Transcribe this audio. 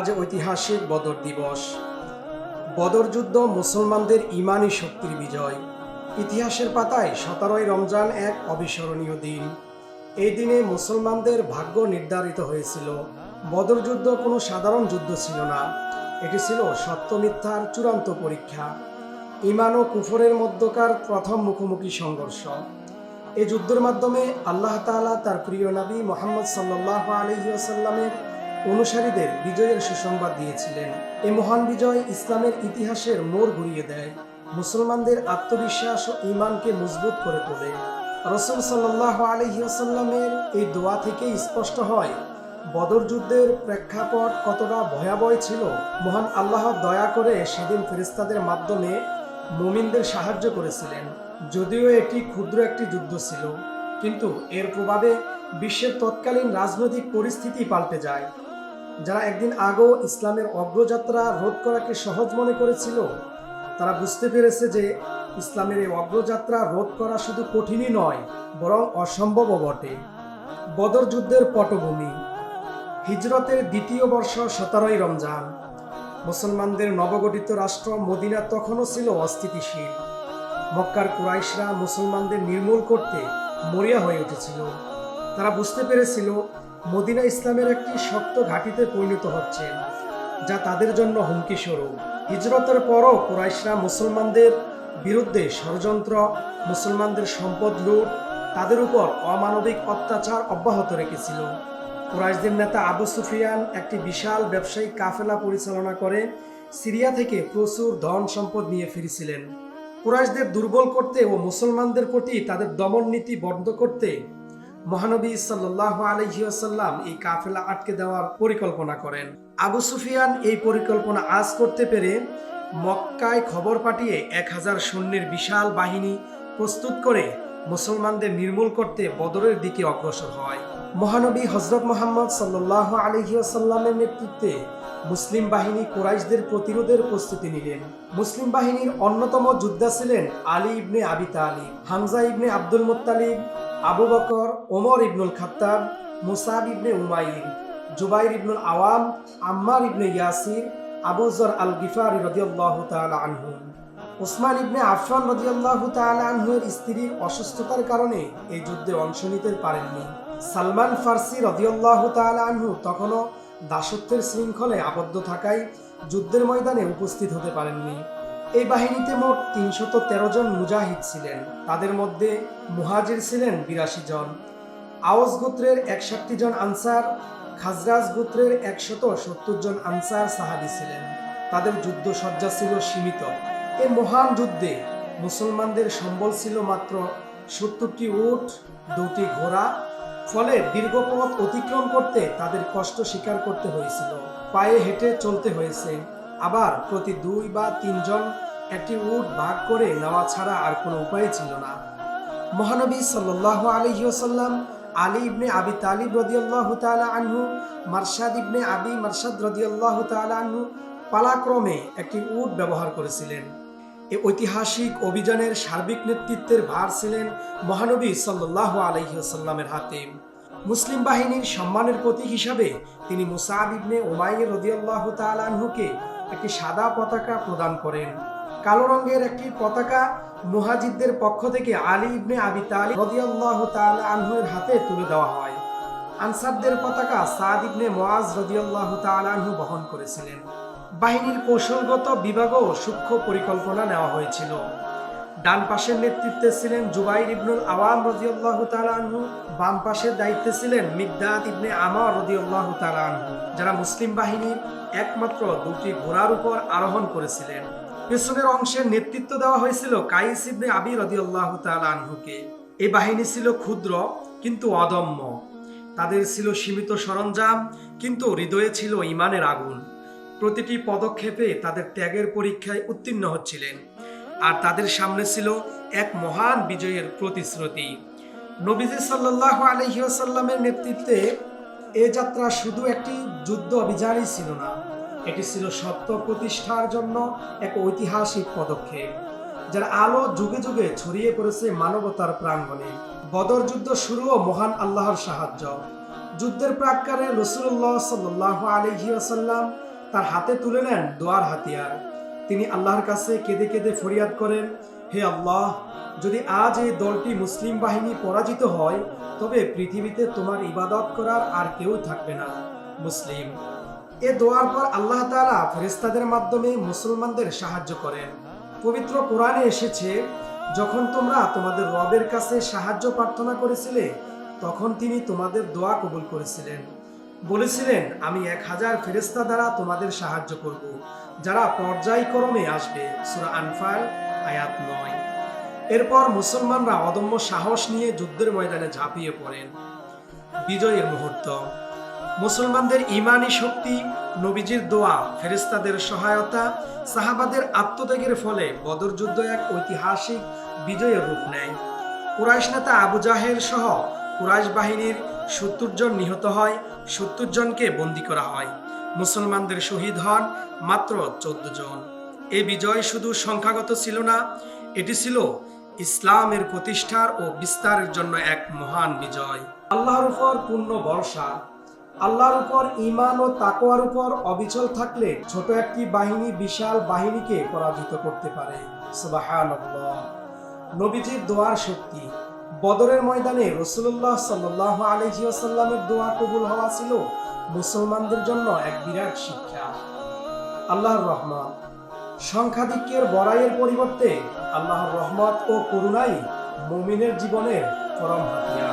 আজ ঐতিহাসিক বদর দিবস। বদর যুদ্ধ মুসলমানদের ইমানি শক্তির বিজয়। ইতিহাসের পাতায় সতেরোই রমজান এক অবিস্মরণীয় দিন। এই দিনে মুসলমানদের ভাগ্য নির্ধারিত হয়েছিল। বদর যুদ্ধ কোনো সাধারণ যুদ্ধ ছিল না। এটি ছিল সত্য মিথ্যার চূড়ান্ত পরীক্ষা। ইমান ও কুফরের মধ্যকার প্রথম মুখোমুখি সংঘর্ষ। এই যুদ্ধের মাধ্যমে আল্লাহ তাআলা তার প্রিয় নবী মোহাম্মদ সাল্লাহ আলহিউসাল্লামের অনুসারীদের বিজয়ের সুসংবাদ দিয়েছিলেন। এই মহান বিজয় ইসলামের ইতিহাসের মোড় ঘুরিয়ে দেয়। মুসলমানদের আত্মবিশ্বাস ও ইমানকে মজবুত করে তোলে। রসুল সাল্লাহ আলহিউসাল্লামের এই দোয়া থেকে স্পষ্ট হয়, বদর যুদ্ধের প্রেক্ষাপট কতটা ভয়াবহ ছিল। মহান আল্লাহ দয়া করে সেদিন ফেরেস্তাদের মাধ্যমে মুমিনদের সাহায্য করেছিলেন। যদিও এটি ক্ষুদ্র একটি যুদ্ধ ছিল, কিন্তু এর প্রভাবে বিশ্বের তৎকালীন রাজনৈতিক পরিস্থিতি পাল্টে যায়। যারা একদিন আগেও ইসলামের অগ্রযাত্রা রোধ করাকে সহজ মনে করেছিল, তারা বুঝতে পেরেছে যে ইসলামের এই অগ্রযাত্রা রোধ করা শুধু কঠিনই নয়, বরং অসম্ভবও বটে। বদর যুদ্ধের পটভূমি। হিজরতের দ্বিতীয় বর্ষ সতেরোই রমজান। মুসলমানদের নবগঠিত রাষ্ট্র মদিনা তখনও ছিল অস্থিতিশীল। মক্কার কুরাইশরা মুসলমানদের নির্মূল করতে মরিয়া হয়ে উঠেছিল। তারা বুঝতে পেরেছিল মদিনা ইসলামের একটি শক্ত ঘাঁটিতে পরিণত হচ্ছে, যা তাদের জন্য হুমকি স্বরূপ। হিজরতের পরও কুরাইশরা মুসলমানদের বিরুদ্ধে ষড়যন্ত্র, মুসলমানদের সম্পদ লুট, তাদের উপর অমানবিক অত্যাচার অব্যাহত রেখেছিল। কুরাইশদের নেতা আবু সুফিয়ান একটি বিশাল ব্যবসায়িক কাফেলা পরিচালনা করে সিরিয়া থেকে প্রচুর ধন সম্পদ নিয়ে ফিরেছিলেন। কুরাইশদের দুর্বল করতে ও মুসলমানদের প্রতি তাদের দমন নীতি বন্ধ করতে মহানবী সাল্লাহ আলহিউসাল্লাম এই কাফেলা আটকে দেওয়ার পরিকল্পনা করেন। আবু সুফিয়ান এই পরিকল্পনা আজ করতে পেরে মক্কায় খবর পাঠিয়ে এক হাজার সৈন্যের বিশাল বাহিনী প্রস্তুত করে মুসলমানদের নির্মূল করতে বদরের দিকে অগ্রসর হয়। মহানবী হজরত মোহাম্মদ সাল্লাহ আলহিউসাল্লামের নেতৃত্বে মুসলিম বাহিনী কোরাইশদের প্রতিরোধের প্রস্তুতি নিলেন। মুসলিম বাহিনীর অন্যতম যোদ্ধা ছিলেন Ali ibn Abi Talib, Hamza ibn Abdul Muttalib Abu Bakr, Omar ibnul Khattab, Musab ibn Umair, Zubair ibnul Awwam, Ammar ibn Yasir, Abu জর আল গিফারি রদিয়াল্লাহু তাআলা আনহু। ওসমান ইবনে আফরান রদিয়াল্লাহু তাআলা আনহুর স্ত্রীর অসুস্থতার কারণে এই যুদ্ধে অংশ নিতে পারেননি। সালমান ফার্সি রদিয়াল্লাহু তাআলা আনহু তখনও দাসত্বের শৃঙ্খলে আবদ্ধ থাকায় যুদ্ধের ময়দানে উপস্থিত হতে পারেননি। এই বাহিনীতে মোট তিনশত তেরো জন মুজাহিদ ছিলেন। তাদের মধ্যে মুহাজির ছিলেন বিরাশি জন। আওয়াজ গোত্রের একষট্টি জন আনসার, খাজরাজ গোত্রের একশত সত্তর জন আনসার সাহাবি ছিলেন। তাদের যুদ্ধ সজ্জা ছিল সীমিত। এ মহান যুদ্ধে মুসলমানদের সম্বল ছিল মাত্র সত্তরটি উট, দুটি ঘোড়া, ফলে দীর্ঘ পথ অতিক্রম করতে তাদের কষ্ট স্বীকার করতে হয়েছিল। পায়ে হেঁটে চলতে হয়েছে। আবার প্রতি দুই বা তিনজন একটি উট ভাগ করে নেওয়া ছাড়া আর কোনো উপায় ছিল না। মহানবী সাল্লাহ আলহিউসাল্লাম আলী ইবনে আবি তালিব রদিয়াল্লাহ তালা আনহু, মারশাদ ইবনে আবি মারশাদ রদিয়াল্লাহ তালা আনহু পালাক্রমে একটি উট ব্যবহার করেছিলেন। এ ঐতিহাসিক অভিযানের সার্বিক নেতৃত্বের ভার ছিলেন মহানবী সাল্লাহ আলহিউসাল্লামের হাতে। মুসলিম বাহিনীর সম্মানের প্রতীক হিসাবে তিনি মুসাব ইবনে ওমাইর রদিয়াল্লাহ তালানহুকে একটি সাদা পতাকা প্রদান করেন। কালো রঙের একটি পতাকা মুহাজিদদের পক্ষ থেকে আলী ইবনে আবি তালি রদিয়াল্লাহ তাল আনহুয়ের হাতে তুলে দেওয়া হয়। আনসারদের পতাকা সাদ ইবনে মোয়াজ রদিয়াল্লাহ তাল আনহু বহন করেছিলেন। বাহিনীর কৌশলগত বিভাগও সূক্ষ্ম পরিকল্পনা নেওয়া হয়েছিল। ডান পাশের নেতৃত্বে ছিলেন জুবাইর ইবনুল আওয়াম রদিয়াল্লাহ তাআলা আনহু, বাম পাশের দায়িত্বে ছিলেন মিগদাদ ইবনে আমার রদিয়াল্লাহ তাআলা আনহু, যারা মুসলিম বাহিনীর একমাত্র দুটি ঘোড়ার উপর আরোহণ করেছিলেন। পেছনের অংশের নেতৃত্ব দেওয়া হয়েছিল কাইস ইবনে আবি রদিয়াল্লাহু তাআলা আনহুকে। এই বাহিনী ছিল ক্ষুদ্র কিন্তু অদম্য। তাদের ছিল সীমিত সরঞ্জাম, কিন্তু হৃদয়ে ছিল ইমানের আগুন। প্রতিটি পদক্ষেপে তাদের ত্যাগের পরীক্ষায় উত্তীর্ণ হচ্ছিলেন। আর তাদের সামনে ছিল এক মহান বিজয়ের প্রতিশ্রুতি। নবীজি সাল্লাহ আলহিউসাল্লামের নেতৃত্বে এ যাত্রা শুধু একটি যুদ্ধ অভিযানই ছিল না, এটি ছিল সত্য প্রতিষ্ঠার জন্য এক ঐতিহাসিক পদক্ষেপ, যার আলো যুগে যুগে ছড়িয়ে পড়েছে মানবতার প্রাঙ্গণে। বদর যুদ্ধ শুরুও মহান আল্লাহর সাহায্য। যুদ্ধের প্রাককালে রসুল্লাহ সাল্লাহ আলহি আসাল্লাম তার হাতে তুলে নেন দোয়ার হাতিয়ার। তিনি আল্লাহর কাছে কেঁদে কেঁদে ফরিয়াদ করেন, হে আল্লাহ, যদি আজ এই দলটি মুসলিম বাহিনী পরাজিত হয়, তবে পৃথিবীতে তোমার ইবাদত করার আর কেউ থাকবে না। মুসলিম। এ দোয়ার পর আল্লাহ তাআলা ফেরেস্তাদের মাধ্যমে মুসলমানদের সাহায্য করেন। পবিত্র কোরআনে এসেছে, যখন তোমরা তোমাদের রবের কাছে সাহায্য প্রার্থনা করেছিলে, তখন তিনি তোমাদের দোয়া কবুল করেছিলেন। বলেছিলেন, আমি এক হাজার ফেরেস্তা দ্বারা তোমাদের সাহায্য করব, যারা পর্যায়ক্রমে আসবে। সূরা আনফাল, আয়াত নয়। এরপর মুসলমানরা অদম্য সাহস নিয়ে যুদ্ধের ময়দানে ঝাঁপিয়ে পড়েন। বিজয়ের মুহূর্ত। মুসলমানদের ইমানি শক্তি, নবীজির দোয়া ফেরেস্তাদের সহায়তা, সাহাবাদের আত্মত্যাগের ফলে বদর যুদ্ধ এক ঐতিহাসিক বিজয়ের রূপ নেয়। কুরাইশ নেতা আবু জাহেল সহ কুরাইশ বাহিনীর সত্তর জন নিহত হয়, সত্তর জনকে বন্দী করা হয়। মুসলমানদের শহীদ হন মাত্র চোদ্দ জন। এ বিজয় শুধু সংখ্যাগত ছিল না, এটি ছিল ইসলামের প্রতিষ্ঠার ও বিস্তারের জন্য এক মহান বিজয়। আল্লাহর উপর পূর্ণ ভরসা। আল্লাহর উপর ঈমান ও তাকোয়ার উপর অবিচল থাকলে ছোট একটি বাহিনী বিশাল বাহিনীকে পরাজিত করতে পারে। নবীজির দোয়ার শক্তি। বদরের ময়দানে রসুল্লাহ সাল্লাহ আলহিউসাল্লামের দোয়া কবুল হওয়া ছিল মুসলমানদের জন্য এক বিরাট শিক্ষা। আল্লাহর রহমান সংখ্যাধিক্যের বড়াইয়ের পরিবর্তে আল্লাহর রহমত ও করুণাই মুমিনের জীবনের পরম হাতিয়ার।